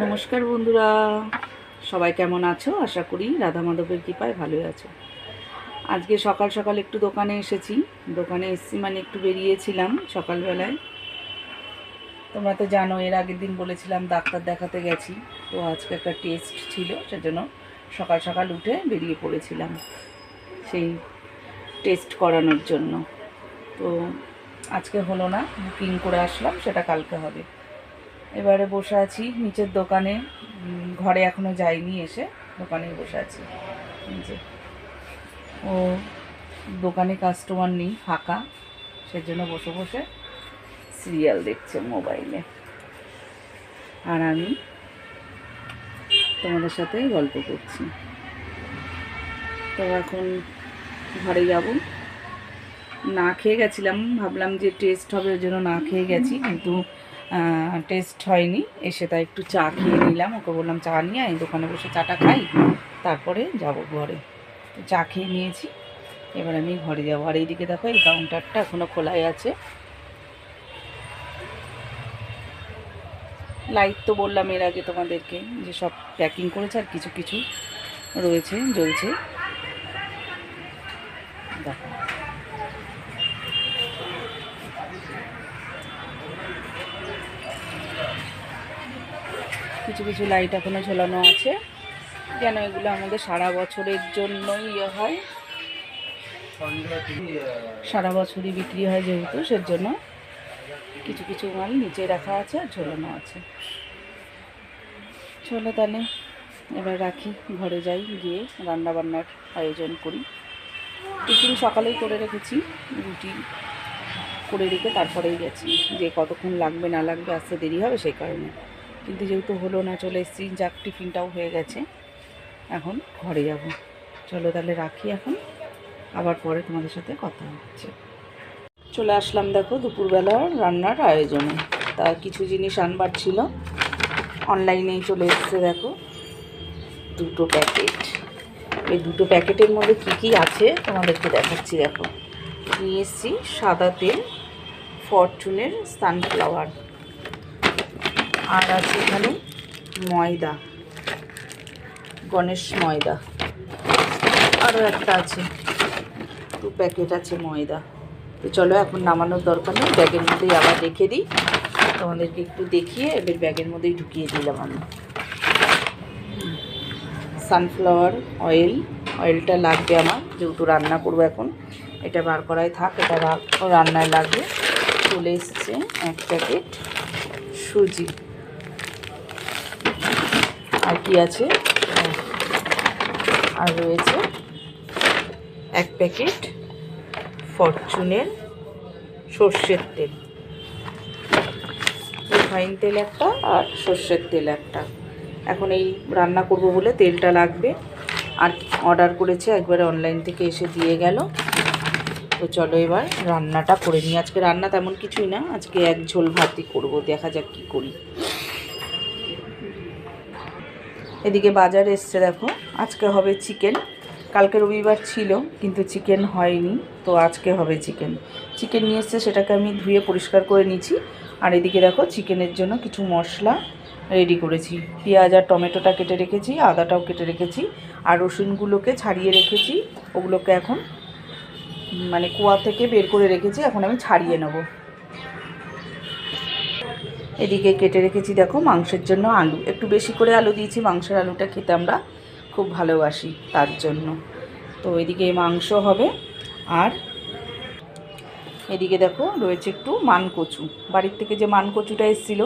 নমস্কার বন্ধুরা। সবাই কেমন আছো? আশা করি রাধা মাধবের কৃপায় ভালোই আছো। আজকে সকাল সকাল একটু দোকানে এসেছি। দোকানে এসেছি মানে একটু বেরিয়েছিলাম সকালবেলায়। তোমরা তো জানো, এর আগের দিন বলেছিলাম ডাক্তার দেখাতে গেছি। তো আজকে একটা টেস্ট ছিল, সেজন্য সকাল সকাল উঠে বেরিয়ে পড়েছিলাম সেই টেস্ট করানোর জন্য। তো আজকে হলো না বুকিং করে আসলাম, সেটা কালকে হবে। এবারে বসে আছি নিচের দোকানে। ঘরে এখনও যাইনি এসে দোকানে বসে আছি। ও দোকানে কাস্টমার নেই, ফাঁকা। সেজন্য বসে বসে সিরিয়াল দেখছে মোবাইলে আর আমি তোমাদের সাথে গল্প করছি। তো এখন ঘরে যাব। না খেয়ে গেছিলাম, ভাবলাম যে টেস্ট হবে, ওই জন্য না খেয়ে গেছি। কিন্তু টেস্ট হয়নি। এসে তাই একটু চা খেয়ে নিলাম। ওকে বললাম, চা নিয়ে আয়, দোকানে বসে চাটা খাই। তারপরে যাব ঘরে। তো চা খেয়ে নিয়েছি। এবার আমি ঘরে যাব। আর এইদিকে দেখো, এই কাউন্টারটা এখনও খোলাই আছে। লাইট তো বললাম এর আগে তোমাদেরকে, যে সব প্যাকিং করেছে আর কিছু কিছু রয়েছে, জ্বলছে। দেখো। কিছু কিছু লাইট এখনও ঝোলানো আছে। যেন এগুলো আমাদের সারা বছরের জন্যই ইয়ে হয়। সারা বছরই বিক্রি হয় যেহেতু সের জন্য কিছু কিছু মাল নিচে রাখা আছে আর ঝোলানো আছে। চলো তাহলে, এবার রাখি, ঘরে যাই, গিয়ে রান্না বান্নার আয়োজন করি। টিফিন সকালেই করে রেখেছি, রুটি করে রেখে তারপরেই গেছি। যে কতক্ষণ লাগবে না লাগবে, আসতে দেরি হবে সেই কারণে। কিন্তু যেহেতু হলো না, চলে এসেছি। যাক, টিফিনটাও হয়ে গেছে। এখন ঘরে যাব। চলো তাহলে রাখি এখন। আবার পরে তোমাদের সাথে কথা হচ্ছে। চলে আসলাম দেখো দুপুরবেলার রান্নার আয়োজনে। তা কিছু জিনিস আনবার ছিল। অনলাইনেই চলে এসছে দেখো। দুটো প্যাকেট। এই দুটো প্যাকেটের মধ্যে কি কি আছে তোমাদেরকে দেখাচ্ছি দেখো। নিয়ে এসেছি সাদা তেল, ফরচুনের সানফ্লাওয়ার। আর আছে এখানে ময়দা, গণেশ ময়দা। আরও একটা আছে, দু প্যাকেট আছে ময়দা। তো চলো এখন নামানোর দরকার নেই, ব্যাগের মধ্যেই আবার রেখে দিই। তোমাদেরকে একটু দেখিয়ে এবার ব্যাগের মধ্যেই ঢুকিয়ে দিলাম আমি। সানফ্লাওয়ার অয়েল, অয়েলটা লাগবে আমার, যেহেতু রান্না করব এখন। এটা বার করাই থাক, এটা রান্নায় লাগবে। চলে এসছে এক প্যাকেট সুজি। আর কি আছে? আর রয়েছে এক প্যাকেট ফরচুনের সর্ষের তেল। রিফাইন তেল একটা আর সর্ষের তেল একটা। এখন এই রান্না করব বলে তেলটা লাগবে। আর অর্ডার করেছে, একবারে অনলাইন থেকে এসে দিয়ে গেল। তো চলো এবার রান্নাটা করে নিই। আজকে রান্না তেমন কিছুই না, আজকে এক ঝোল ভাতই করব, দেখা যাক কি করি। এদিকে বাজার এসছে দেখো। আজকে হবে চিকেন। কালকে রবিবার ছিল, কিন্তু চিকেন হয়নি। তো আজকে হবে চিকেন। চিকেন নিয়ে এসছে, সেটাকে আমি ধুয়ে পরিষ্কার করে নিচ্ছি আর এদিকে দেখো, চিকেনের জন্য কিছু মশলা রেডি করেছি। পেঁয়াজ আর টমেটোটা কেটে রেখেছি, আদাটাও কেটে রেখেছি। আর রসুনগুলোকে ছাড়িয়ে রেখেছি। ওগুলোকে এখন মানে কুয়া থেকে বের করে রেখেছি। এখন আমি ছাড়িয়ে নেব। এদিকে কেটে রেখেছি, দেখো, মাংসের জন্য আলু। একটু বেশি করে আলু দিয়েছি, মাংসের আলুটা খেতে আমরা খুব ভালোবাসি তার জন্য। তো এদিকে মাংস হবে, আর এদিকে দেখো, রয়েছে একটু মানকচু। বাড়ির থেকে যে মানকচুটা এসেছিল,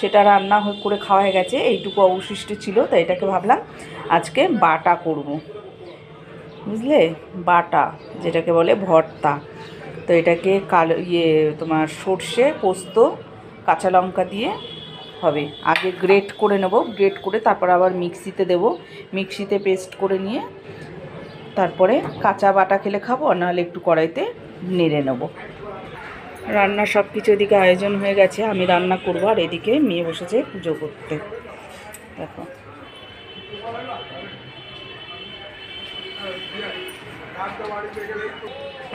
সেটা রান্না করে খাওয়া হয়ে গেছে, এইটুকু অবশিষ্ট ছিল তাই এটাকে ভাবলাম আজকে বাটা করব। বুঝলে? বাটা, যেটাকে বলে ভর্তা। তো এটাকে কালো ইয়ে তোমার সর্ষে, পোস্ত কাঁচা লঙ্কা দিয়ে হবে। আগে গ্রেট করে নেব গ্রেট করে তারপর আবার মিক্সিতে দেব। মিক্সিতে পেস্ট করে নিয়ে তারপরে কাঁচা বাটা খেলে খাব নাহলে একটু কড়াইতে নেড়ে নেব। রান্না সব কিছু এদিকে আয়োজন হয়ে গেছে, আমি রান্না করব, আর এদিকে মেয়ে বসেছে পুজো করতে। দেখো।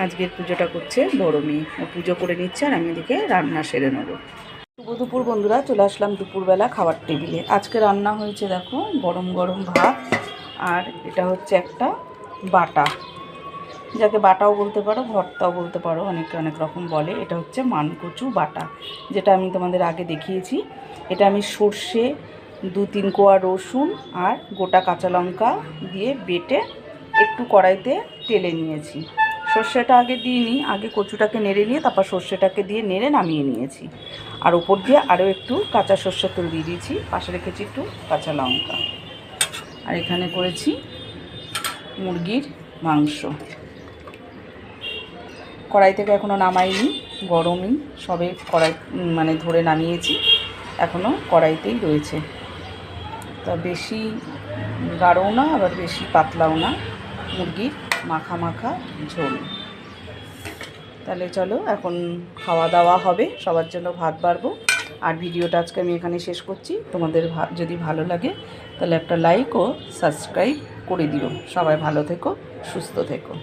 আজকের পুজোটা করছে বড় মেয়ে। ও পুজো করে নিচ্ছে, আর আমি এদিকে রান্না সেরে নেব। শুভ দুপুর বন্ধুরা, চলে আসলাম দুপুরবেলা খাবার টেবিলে। আজকে রান্না হয়েছে দেখো, গরম গরম ভাত, আর এটা হচ্ছে একটা বাটা। যাকে বাটাও বলতে পারো, ভর্তাও বলতে পারো, অনেকে অনেক রকম বলে। এটা হচ্ছে মানকচু বাটা, যেটা আমি তোমাদের আগে দেখিয়েছি। এটা আমি সর্ষে দু তিন কোয়া রসুন আর গোটা কাঁচা লঙ্কা দিয়ে বেটে একটু কড়াইতে তেলে নিয়েছি। সর্ষেটা আগে দিয়ে নিই, আগে কচুটাকে নেড়ে নিয়ে তারপর সর্ষেটাকে দিয়ে নেড়ে নামিয়ে নিয়েছি। আর ওপর দিয়ে আরও একটু কাঁচা সর্ষের তেল দিয়ে দিয়েছি, পাশে রেখেছি একটু কাঁচা লঙ্কা। আর এখানে করেছি মুরগির মাংস। কড়াই থেকে এখনও নামাইনি, গরমই, সবে কড়াই মানে ধরে নামিয়েছি এখনও কড়াইতেই রয়েছে। তা বেশি গাঢ়ও না, আবার বেশি পাতলাও না মুরগির মাখা মাখা ঝোল। তাহলে চলো, এখন খাওয়া দাওয়া হবে, সবার জন্য ভাত বাড়বো। আর ভিডিওটা আজকে আমি এখানে শেষ করছি। তোমাদের যদি ভালো লাগে, তাহলে একটা লাইক ও সাবস্ক্রাইব করে দিও। সবাই ভালো থেকো, সুস্থ থেকো।